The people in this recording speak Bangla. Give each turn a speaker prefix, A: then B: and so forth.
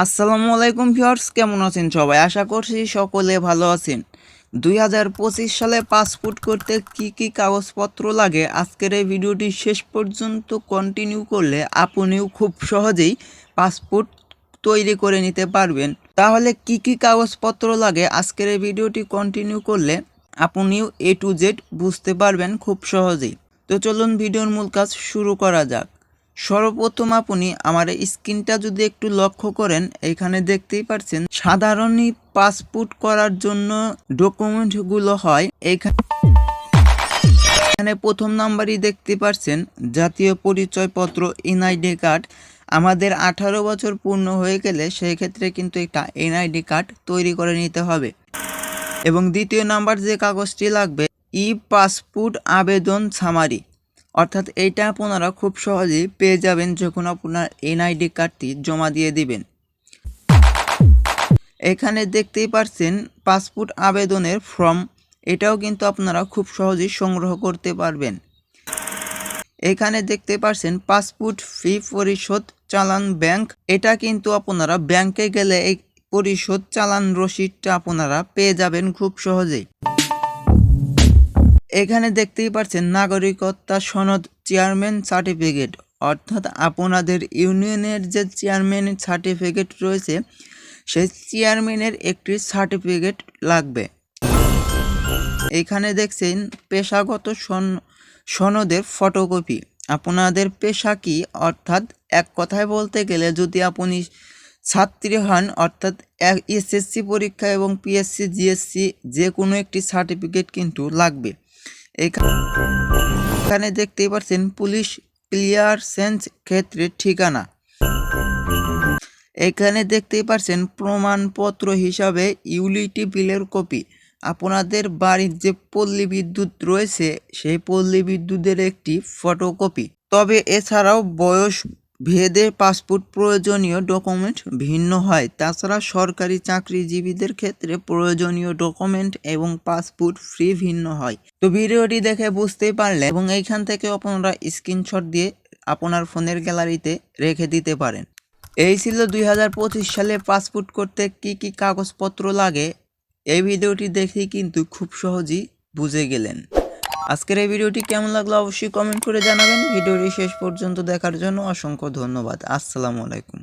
A: আসসালামু আলাইকুম ভিউয়ার্স, কেমন আছেন সবাই? আশা করছি সকলে ভালো আছেন। দুই হাজার পঁচিশ সালে পাসপোর্ট করতে কি কি কাগজপত্র লাগে? আজকের এই ভিডিওটি শেষ পর্যন্ত কন্টিনিউ করলে আপনিও খুব সহজেই পাসপোর্ট তৈরি করে নিতে পারবেন। তাহলে কি কি কাগজপত্র লাগে আজকের এই ভিডিওটি কন্টিনিউ করলে আপনিও এ টু জেড বুঝতে পারবেন খুব সহজেই। তো চলুন ভিডিওর মূল কাজ শুরু করা যাক। সর্বপ্রথম আপনি আমার স্ক্রিনটা যদি একটু লক্ষ্য করেন, এখানে দেখতেই পাচ্ছেন সাধারণই পাসপোর্ট করার জন্য ডকুমেন্টগুলো হয়। এখানে এখানে প্রথম নাম্বারই দেখতে পাচ্ছেন জাতীয় পরিচয়পত্র, এনআইডি কার্ড। আমাদের আঠারো বছর পূর্ণ হয়ে গেলে সেই ক্ষেত্রে কিন্তু একটা এনআইডি কার্ড তৈরি করে নিতে হবে। এবং দ্বিতীয় নাম্বার যে কাগজটি লাগবে ই পাসপোর্ট আবেদন সামারি। অর্থাৎ এইটা আপনারা খুব সহজেই পেয়ে যাবেন যখন আপনার এনআইডি কার্ডটি জমা দিয়ে দিবেন। এখানে দেখতেই পারছেন পাসপোর্ট আবেদনের ফর্ম, এটাও কিন্তু আপনারা খুব সহজেই সংগ্রহ করতে পারবেন। এখানে দেখতে পারছেন পাসপোর্ট ফি পরিশোধ চালান ব্যাংক, এটা কিন্তু আপনারা ব্যাংকে গেলে এই পরিশোধ চালান রসিদটা আপনারা পেয়ে যাবেন খুব সহজেই। এখানে দেখতেই পাচ্ছেন নাগরিকত্বা সনদ চেয়ারম্যান সার্টিফিকেট। অর্থাৎ আপনাদের ইউনিয়নের যে চেয়ারম্যান সার্টিফিকেট রয়েছে, সেই চেয়ারম্যানের একটি সার্টিফিকেট লাগবে। এখানে দেখছেন পেশাগত সন, সনদের ফটোকপি। আপনাদের পেশা কি? অর্থাৎ এক কথায় বলতে গেলে যদি আপনি ছাত্রী হন, অর্থাৎ এসএসসি পরীক্ষা এবং পিএসসি, জিএসসি, যে কোনো একটি সার্টিফিকেট কিন্তু লাগবে। এখানে দেখতেই পাচ্ছেন পুলিশ ক্লিয়ার ক্লিয়ারসেন্স ক্ষেত্রে ঠিকানা। এখানে দেখতেই পাচ্ছেন প্রমাণপত্র হিসাবে ইউলিটি বিলের কপি। আপনাদের বাড়ির যে পল্লী বিদ্যুৎ রয়েছে, সেই পল্লী বিদ্যুতের একটি ফটোকপি। তবে এছাড়াও বয়স ভেদে পাসপোর্ট প্রয়োজনীয় ডকুমেন্ট ভিন্ন হয়। তাছাড়া সরকারি চাকরিজীবীদের ক্ষেত্রে প্রয়োজনীয় ডকুমেন্ট এবং পাসপোর্ট ফ্রি ভিন্ন হয়। তো ভিডিওটি দেখে বুঝতেই পারলে এবং এইখান থেকে আপনারা স্ক্রিনশট দিয়ে আপনার ফোনের গ্যালারিতে রেখে দিতে পারেন। এই ছিল দুই হাজার পঁচিশ সালে পাসপোর্ট করতে কি কি কাগজপত্র লাগে? এই ভিডিওটি দেখেই কিন্তু খুব সহজেই বুঝে গেলেন। আজকের এই ভিডিওটি কেমন লাগল অবশ্যই কমেন্ট করে জানাবেন। ভিডিওটি শেষ পর্যন্ত দেখার জন্য অসংখ্য ধন্যবাদ। আসসালামু আলাইকুম।